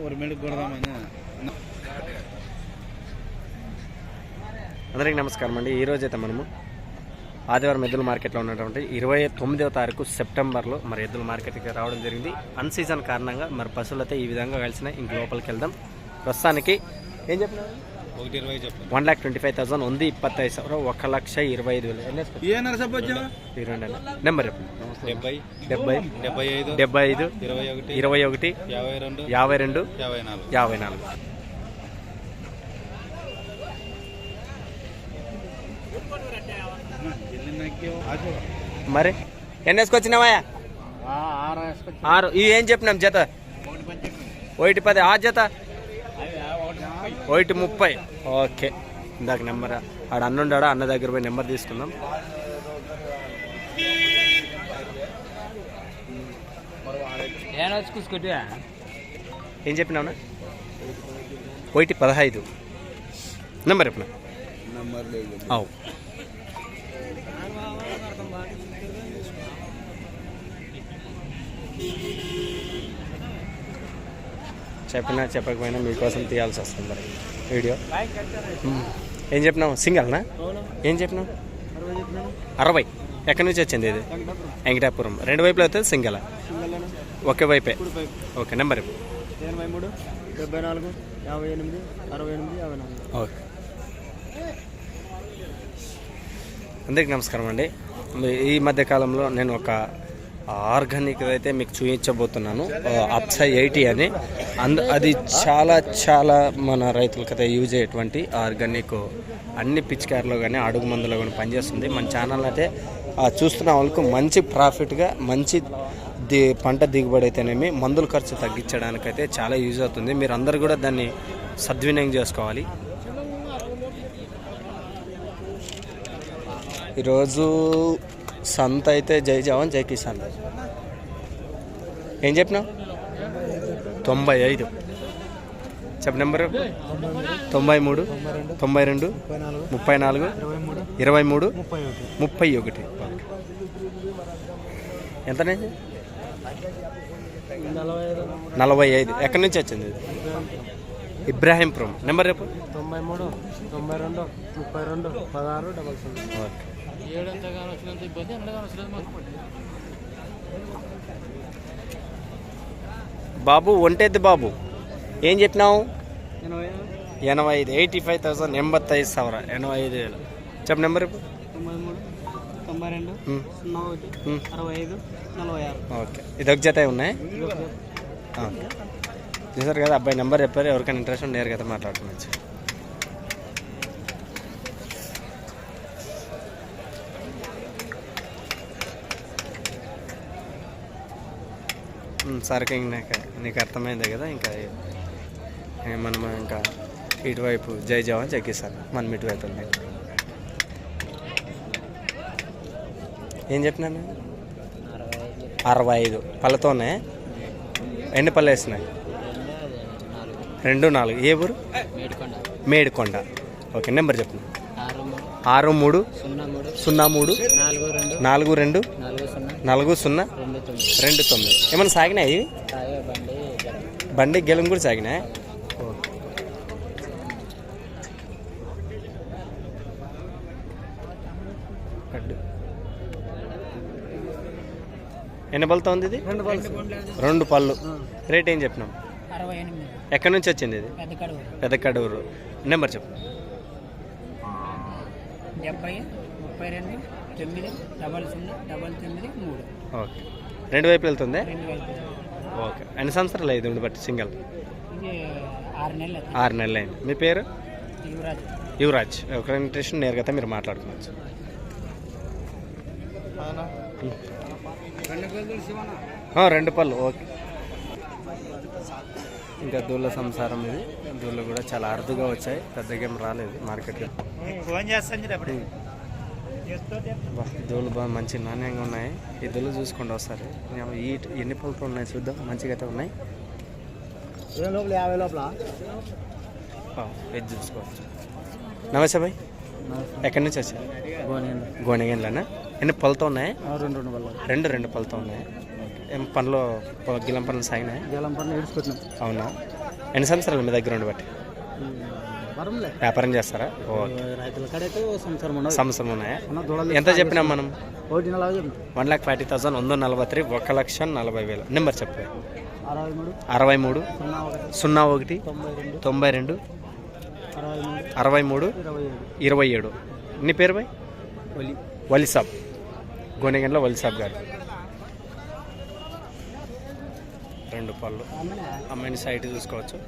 ஒரு மேடு కొడదామని అందరికీ నమస్కారం అండి ఈరోజు అయితే మనము ఆదివారం ఎద్దుల మార్కెట్లో ఉన్నటువంటి ఇరవై తొమ్మిదవ తారీఖు సెప్టెంబర్లో మరి ఎద్దుల మార్కెట్కి రావడం జరిగింది అన్ సీజన్ కారణంగా మరి పశువులు అయితే ఈ విధంగా కలిసిన ఇంక లోపలికి వెళ్దాం ప్రస్తుతానికి ఏం చెప్పినారు ఒకటి ఇరవై చెప్పండి One lakh twenty five thousand ఉంది ఇప్పై ಸಾವಿರ ఒక లక్ష ఇరవై ఐదు వేలు. ఏనారు సపోజా నెంబర్ డెబ్బై. డెబ్బై. ఐదు. ఇరవై ఒకటి. యాభై రెండు. యాభై నాలుగు. మరి? ఎన్ని వేసుకొచ్చినావా ఆరు ఇవి ఏం చెప్పినాం జత? ఒకటి పది. ఆ జత? ఒకటి ముప్పై. ఓకే. ఇందాక నెంబర్ ఆడ అన్న ఉన్నాడా అన్న దగ్గర పోయి నెంబర్ తీసుకుందాం. ఏం చెప్పినావునా? ఒకటి పదహైదు. నెంబర్ చెప్పిన? నంబర్ అవు. చెప్పినా చెప్పకపోయినా మీకోసం తీయాల్సి వస్తుంది మరి వీడియో. ఏం చెప్పినావు? సింగల్నా? ఏం చెప్పినావు? అరవై. ఎక్కడి నుంచి వచ్చింది ఇది? వెంకటాపురం. రెండు వైపులు అవుతుంది సింగల్? ఒకే వైపే. Okay number. ఎనభై మూడు డెబ్బై నాలుగు యాభై ఎనిమిది అరవై ఎనిమిది యాభై నాలుగు ఓకే. అందరికీ నమస్కారం అండి. మీ- ఈ మధ్యకాలంలో నేను ఒక ఆర్గానిక్ అయితే మీకు చూపించబోతున్నాను అప్సై ఎయిటీ అని. అంద అది చాలా చాలా మన రైతులకైతే యూజ్ అయ్యేటువంటి ఆర్గానిక్ అన్ని పిచికారులో కానీ అడుగు మందులో కానీ పనిచేస్తుంది. మన ఛానల్ అయితే చూస్తున్న వాళ్ళకు మంచి ప్రాఫిట్గా మంచి ది పంట దిగుబడి అయితేనేమి మందుల ఖర్చు తగ్గించడానికైతే చాలా యూజ్ అవుతుంది. మీరు అందరు కూడా దాన్ని సద్వినియోగం చేసుకోవాలి. ఈరోజు సంత అయితే జై జవాన్ జై కిసాన్. ఏం చెప్పినావు? తొంభై ఐదు. చెప్ప నెంబరు. తొంభై మూడు తొంభై రెండు ముప్పై నాలుగు ఇరవై మూడు ముప్పై ఒకటి. ఎంతనే నలభై ఐదు. ఎక్కడి నుంచి వచ్చింది ఇది? ఇబ్రాహీంపురం నెంబర్ రేపు తొంభై మూడు తొంభై రెండు ముప్పై రెండు పదహారు డబల్ సున్నా ఓకే. బాబు ఒంటేది బాబు. ఏం చెప్పినావు? ఎనభై ఐదు. ఎయిటీ ఫైవ్ థౌసండ్ ఎంబత్తై ఐదు సవర ఎనభై ఐదు వేలు. చెప్ప నెంబర్ అరవై ఐదు ఓకే. ఇది ఒక జత ఉన్నాయి? చూసారు కదా అబ్బాయి నెంబర్ చెప్పారు ఎవరికైనా ఇంట్రెస్ట్ ఉండేరు కదా మాట్లాడుకోవచ్చు. సరికి ఇంక నాకు నీకు అర్థమైందే కదా ఇంకా మనం ఇంకా ఇటువైపు జై జవాన్ జగ్గిస్తాను మనం ఇటువైపు ఏం చెప్పినాను అరవై ఐదు. పళ్ళతోనే? ఎన్ని పళ్ళు వేసినాయి? రెండు నాలుగు. ఏ ఊరు? మేడికొండ. ఓకే నెంబర్ చెప్పు. ఆరు మూడు. సున్నా మూడు. నాలుగు రెండు. నాలుగు సున్నా రెండు తొమ్మిది. ఏమైనా సాగినాయి ఇవి? బండి బండి గెలం కూడా సాగినాయి. ఎన్ని పళ్ళతో ఉంది ఇది? రెండు పళ్ళు. రేట్ ఏం చెప్పినాం? ఎక్కడి నుంచి వచ్చింది ఇది? పెద్ద కడూరు. నెంబర్ చెప్పు. డెబ్బై ముప్పై రెండు. తొమ్మిది డబల్ సున్నా డబల్ తొమ్మిది మూడు. ఓకే. రెండు వైపు వెళ్తుంది? రెండు వేల ఓకే. ఎన్ని సంవత్సరాలు అయింది ఉండి బట్టి సింగల్? ఇది ఆరు నెలలు అవుతుంది. ఆరు నెలలు అయింది. మీ పేరు? యువరాజు. యువరాజ్. ఒక ఇంట్రెస్ట్ నేరుగా మీరు మాట్లాడుకోవచ్చు. ఆ, రెండు పళ్ళు. ఓకే. ఇంకా దూళ్ళ సంసారం ఇది. దూళ్ళు కూడా చాలా అరుదుగా వచ్చాయి. పెద్దగా ఏం రాలేదు మార్కెట్లో. ఫోన్ చేస్తాను దూళ్ళు బాగా మంచి నాణ్యంగా ఉన్నాయి. ఈ దూళ్ళు చూసుకోండి ఒకసారి. ఈ ఎన్ని పళ్ళతో ఉన్నాయి చూద్దాం. మంచిగా అయితే ఉన్నాయి. లోపల యాభై లోపల. వెజ్ చూసుకోవచ్చు. నమస్తే భాయ్ ఎక్కడి నుంచి వచ్చారు? గోనెగండ్లనా? ఎన్ని పళ్ళతో ఉన్నాయి? రెండు రెండు వల్ల రెండు రెండు పళ్ళతో ఉన్నాయి. ఏం పనులు గిలం పనులు సాగినాయి? జలం పనులు అవునా? ఎన్ని సంవత్సరాలు మీ దగ్గర ఉండి బట్టి వ్యాపారం చేస్తారా? సంవత్సరం ఉన్నాయా? ఎంత చెప్పినాం మనం? వన్ ల్యాక్ ఫార్టీ థౌసండ్ వంద నలభై త్రీ ఒక లక్ష నలభై వేలు. నెంబర్ చెప్పు. అరవై మూడు. సున్నా ఒకటి. తొంభై రెండు. అరవై మూడు. ఇరవై ఏడు. నీ పేరు బాయ్ వలిసాబ్. గోనెగండ్ల వలిసాబ్ గారు. రెండు పళ్ళు. అమ్మాయిని? సైట్ చూసుకోవచ్చు.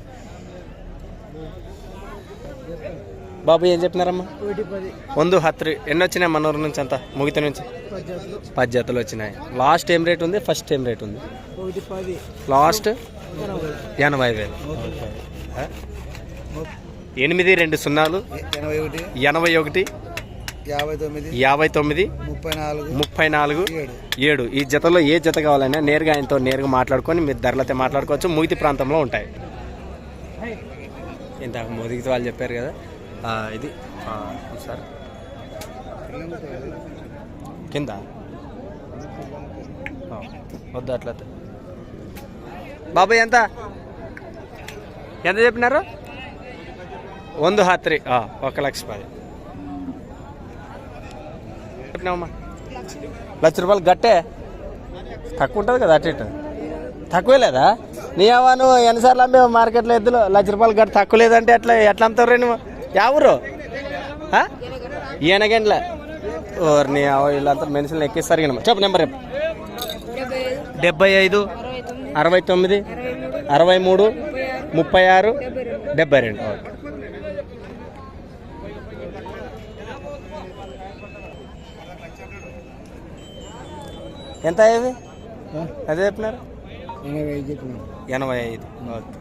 బాబు ఏం చెప్పినారమ్మా? వందు హత్రి ఎన్ని వచ్చినాయి మన ఊరు నుంచి అంతా? ముగిత నుంచి? పది జతలు వచ్చినాయి. లాస్ట్ ఏం రేట్ ఉంది? ఫస్ట్ ఏం రేట్ ఉంది? లాస్ట్? ఎనభై. వేలు? ఎనిమిది రెండు సున్నాలు. ఎనభై ఒకటి. యాభై తొమ్మిది. ముప్పై నాలుగు. ముప్పై నాలుగు. ఏడు. ఏడు. ఈ జతలో ఏ జత కావాలన్నా నేరుగా ఆయనతో నేరుగా మాట్లాడుకొని మీరు ధరలతో మాట్లాడుకోవచ్చు. ముగితి ప్రాంతంలో ఉంటాయి. ఇంతకు మోదీకి వాళ్ళు చెప్పారు కదా. ఇది. సార్. కింద? వద్దు అట్లా బాబాయ్ ఎంత? ఎంత చెప్పినారు? వంద హాత్రి. ఒక లక్ష పది. చెప్పినావమ్మా. లక్ష రూపాయలు గట్టే? తక్కువ ఉంటుంది కదా అటు ఇటు. తక్కువే లేదా? నీ నువ్వు ఎన్నిసార్లు అమ్మావు మార్కెట్లో ఎద్దులు? లక్ష రూపాయలు గట్ట తక్కువ లేదంటే ఎట్లా ఎట్లా అమ్ముతావు నువ్వు? ఎవరు ఈయనగండ్ల. ఓరు నీ అవ్వ వీళ్ళంతా మనుషులను ఎక్కిస్తారు కానీ చెప్పు నెంబర్ చెప్పు. డెబ్బై ఐదు అరవై తొమ్మిది అరవై మూడు ముప్పై ఆరు డెబ్బై రెండు. ఓకే. ఎంత అయ్యేది? అదే చెప్పినారు? ఎనభై ఐదు. చెప్పినాం ఎనభై ఐదు. ఓకే.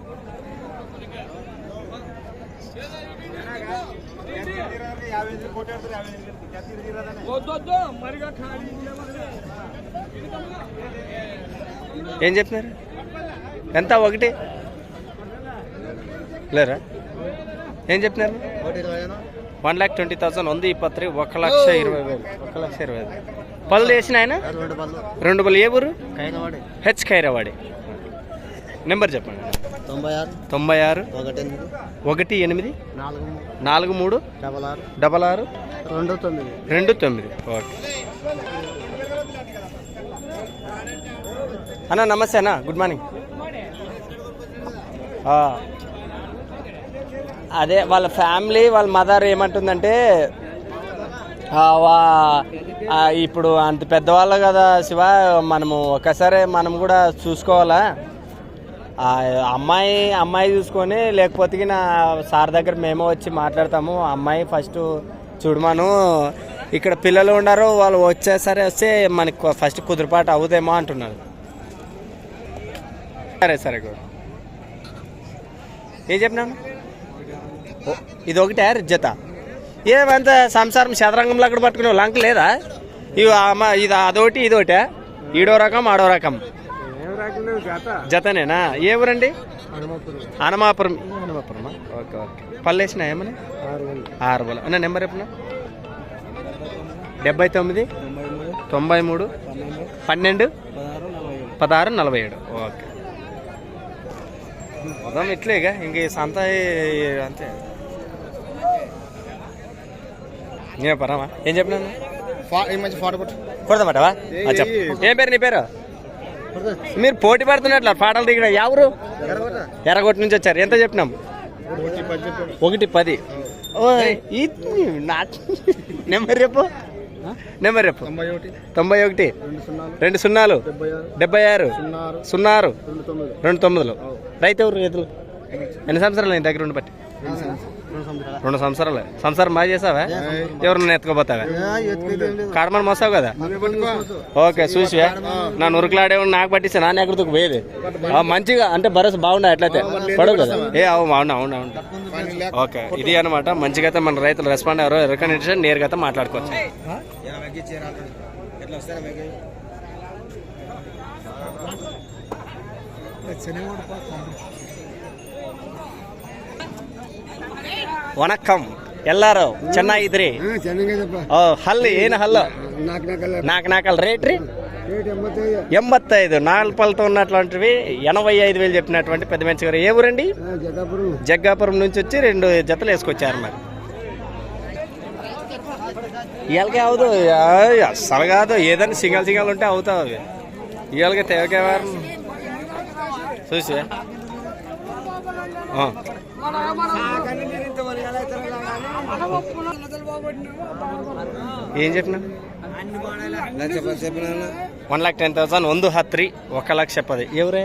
ఏం చెప్పినారు? ఎంత? ఒకటి? లేరా? ఏం చెప్పినారు? వన్ ల్యాక్ ట్వంటీ థౌసండ్ ఉంది ఇప్పత్రి ఒక లక్ష ఇరవై వేలు. ఒక లక్ష ఇరవై వేలు. పళ్ళు వేసిన ఆయన రెండు పళ్ళు. ఏ ఊరు? హెచ్ ఖైరవాడి. నెంబర్ చెప్పండి. తొంభై ఆరు. తొంభై ఆరు. ఒకటి ఎనిమిది. ఒకటి ఎనిమిది. నాలుగు నాలుగు మూడు. డబల్ ఆరు. డబల్ ఆరు. రెండు తొమ్మిది. రెండు తొమ్మిది. ఓకే. అన్న నమస్తే అన్న. Good morning. అదే వాళ్ళ ఫ్యామిలీ వాళ్ళ మదర్ ఏమంటుందంటే ఇప్పుడు అంత పెద్దవాళ్ళు కదా శివ మనము ఒకసారి మనం కూడా చూసుకోవాలా? అమ్మాయి అమ్మాయి చూసుకొని లేకపోతే నా సార్ దగ్గర మేమే వచ్చి మాట్లాడతాము. అమ్మాయి ఫస్ట్ చూడమను ఇక్కడ పిల్లలు ఉన్నారు వాళ్ళు వచ్చేసరి వస్తే మనకి ఫస్ట్ కుదురుపాటు అవుదేమో అంటున్నారు సరే సరే గుడ్. ఏం చెప్పినాను ఓ, ఇది ఒకటే జత ఏమంత సంసారం చదరంగంలో అక్కడ పట్టుకునే లంక లేదా? ఇవి అమ్మ ఇది అదొకటి ఇదొకటే ఈడో రకం ఆడో రకం. జతనేనా? ఏ ఊరండి? అనమాపురం అనమాపురమా ఓకే ఓకే. పల్లేసిన ఏమని ఆరు వేలు అన్న నెంబర్ ఎప్పుడు డెబ్బై తొమ్మిది తొంభై మూడు పన్నెండు పదహారు నలభై ఏడు. ఓకే. ఉదయం ఇట్లేగా ఇంక ఈ సంత అంతే. నీ పరమా ఏం చెప్పినాను ఈ మంచి ఫోటో కొడదామటవా? చెప్పు. ఏం పేరు నీ పేరు? మీరు పోటీ పడుతున్నట్లు పాటలు దిగిన ఎవరు? ఎర్రగొట్టు నుంచి వచ్చారు. ఎంత చెప్పినాం? ఒకటి పది. ఈ నెంబర్ చెప్పు. నెంబర్ చెప్పు. తొంభై ఒకటి. రెండు సున్నాలు. డెబ్బై ఆరు. సున్నారు. సున్నా ఆరు రెండు తొమ్మిదిలో. రైతు ఎవరు రైతులు? ఎన్ని సంవత్సరాలు నీ దగ్గర ఉండి బట్టి రెండు సంవత్సరాలు. సంసారం బాగా చేసావా? ఎవరిని ఎత్తుకోపోతావా? కాడమని మోసావు కదా? ఓకే చూసివా. నా నురుకులాడే నాకు పట్టిస్తే నాన్న ఎక్కడికి పోయేది. ఆ, మంచిగా అంటే భరోసా బాగుండే అట్లయితే పడవు కదా? ఏ అవును అవును అవును అవును. ఓకే ఇది అనమాట మంచిగా అయితే మన రైతులు రెస్పాండ్ ఎవరో రికమెండేషన్ నేరుగా అయితే మాట్లాడుకోవచ్చు. ವಣಕ್ಕಂ ಎಲ್ಲಾರು ಚೆನ್ನಾಗಿದ್ರಿ ಚೆನ್ನಾಗಿ ಓ ಹಲ್ಲು ಏನು ಹಲ್ಲು ನಾಲ್ಕು ನಾಲ್ಕಲ್ಲ ನಾಲ್ಕು ನಾಲ್ಕಲ್ಲ ರೇಟ್ ರೀ ఎంబత్తైదు నాలుగు పళ్ళతో ఉన్నటువంటివి ఎనభై ఐదు వేలు చెప్పినటువంటి పెద్ద మంచి గారు ఏ ఊరండి జగాపురం జగ్గాపురం నుంచి వచ్చి రెండు జతలు వేసుకొచ్చారు మరి ఇవాళకే అవదు ఆ, అస్సలు కాదు ఏదైనా సింగల్ సింగల్ ఉంటే అవుతావు అవి ఇవాళకి తేవకే వారం చూసి ఆ. ఏం చెప్పినా? వన్ లాక్ టెన్ థౌసండ్ వందు హత్రి ఒక లక్ష పది. ఎవరే?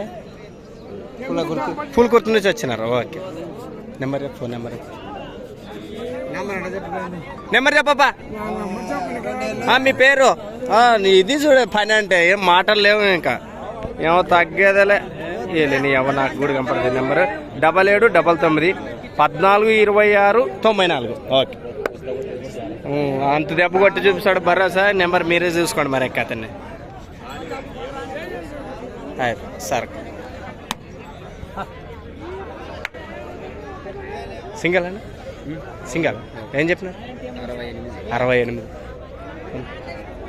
ఫుల్ కుర్తి నుంచి వచ్చినారు? ఓకే. నెంబర్ చెప్పు నెంబర్ నెంబర్ చెప్పబ్బా మీ పేరు? ఇది చూడ పని అంటే ఏం మాటలు లేవు ఇంకా. ఏమో తగ్గేదలే. ఏలే నీ ఎవ నాకు కూడా కనపడదు నెంబర్ డబల్ ఏడు డబల్ తొమ్మిది పద్నాలుగు ఇరవై ఆరు. తొంభై నాలుగు. ఓకే. అంత దెబ్బ కొట్టి చూపిస్తాడు భరోసా నెంబర్ మీరే చూసుకోండి మరి ఎక్క అతన్ని. సార్. సింగల్ అండి సింగల్. ఏం చెప్పినారు? అరవై ఎనిమిది.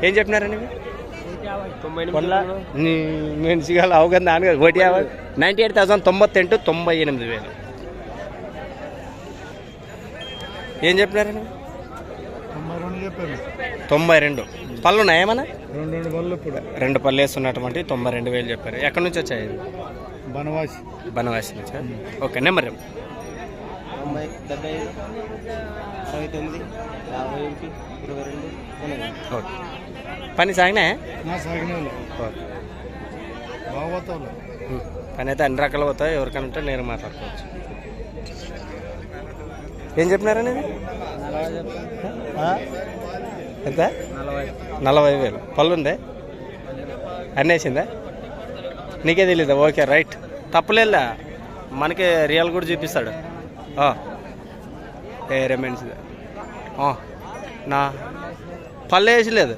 ఏం చెప్పినారండి నేను సింగల్ అవగానే దాని కదా ఒకటి యాభై. నైంటీ ఎయిట్ థౌసండ్ తొంభత్తెంటు తొంభై ఎనిమిది వేలు. ఏం చెప్పినారండి తొంభై రెండు. పళ్ళు ఉన్నాయి ఏమన్నా? రెండు రెండు బళ్ళు ఇప్పుడు రెండు పళ్ళు వేస్తున్నటువంటి తొంభై రెండు వేలు చెప్పారు. ఎక్కడి నుంచి వచ్చాయి? బనవాసి. బనవాసి నుంచి? ఓకే నెంబర్ చెప్పు. తొంభై డెబ్బై ఐదు అరవై తొమ్మిది యాభై ఒకటి ఇరవై రెండు. ఓకే. పని సాగినా. పని అయితే అన్ని రకాలు పోతాయి? ఎవరికైనా ఉంటే నేను మాట్లాడుకోవచ్చు. ఏం చెప్పినారని ఇది? ఎంత? నలభై. వేలు. పళ్ళు ఉందే అన్నేసిందా నీకే తెలీదా? Okay right. తప్పలేదులే. మనకి రియల్ కూడా చూపిస్తాడు. మనిషిది. ఆ. నా. పళ్ళు వేసలేదు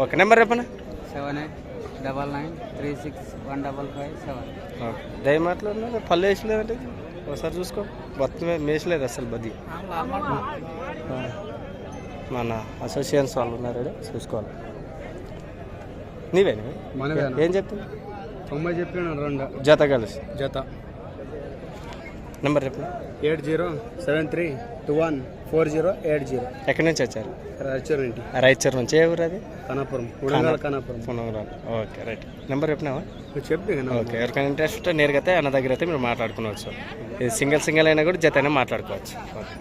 ఓకే నెంబర్ చెప్పనా? Seven eight double nine three six one double five seven. Okay దయ మాట్లాడినా పళ్ళు వేసలేదంటే ఒకసారి చూసుకో. మొత్తం వేసలేదు అసలు బది. ఆ. మన అసోసియేషన్స్ వాళ్ళు ఉన్నారు చూసుకోవాలి. నీవేనా? ఏం చెప్తుంది తొంభై చెప్పాను రెండు జత కలిసి. జత. నెంబర్ చెప్పు eight zero seven three two one four zero eight zero. ఎక్కడి నుంచి వచ్చారు? రాచూరంటి రైచర్ నుంచి ఏ ఊరు అది? కనాపురం ఉడంగల్ కనాపురం పునగరాలు ఓకే రైట్. నెంబర్ చెప్పినావా? నువ్వు కదా ఓకే ఎవరికైనా ఇంట్రెస్ట్ నేరుగా అయితే అన్న దగ్గర అయితే మీరు మాట్లాడుకోవచ్చు ఇది సింగిల్ సింగిల్ అయినా కూడా జత అయినా మాట్లాడుకోవచ్చు. ఓకే.